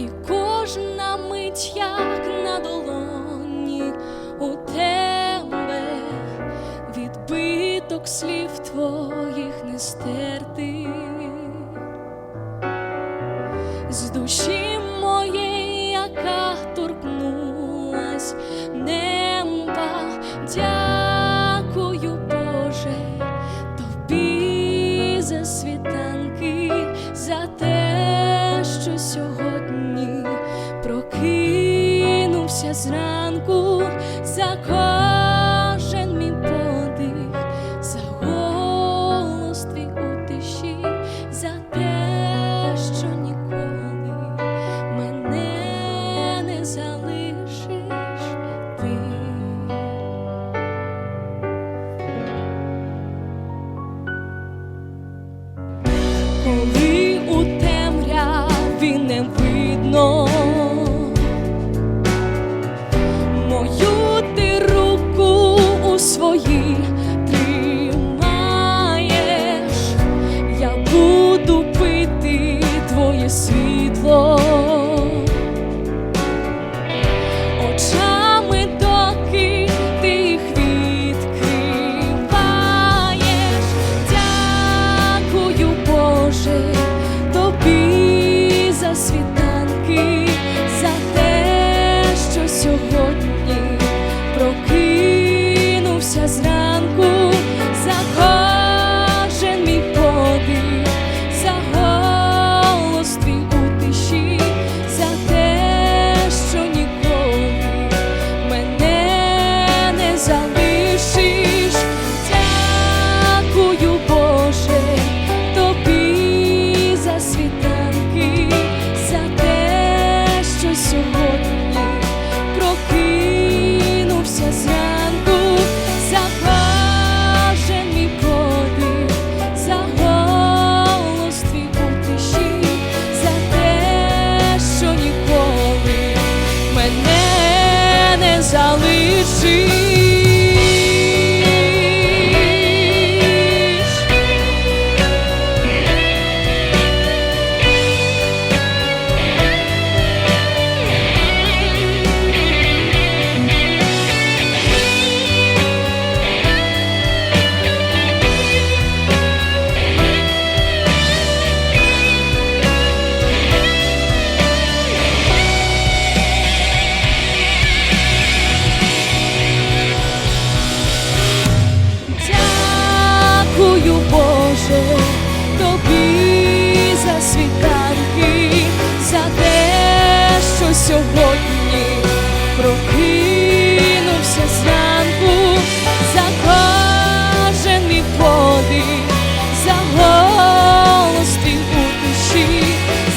і кожна мить, як на долоні у тебе відбиток слів твоїх не стерти з душі. зранку закон. сьогодні прокинувся зранку, за води, за голос твій у душі,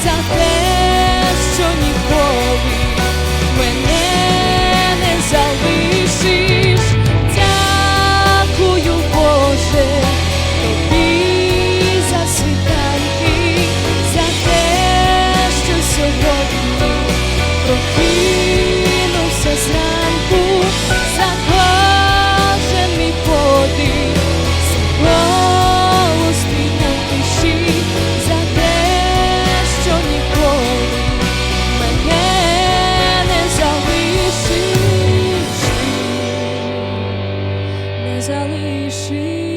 за те, що ні. залишив.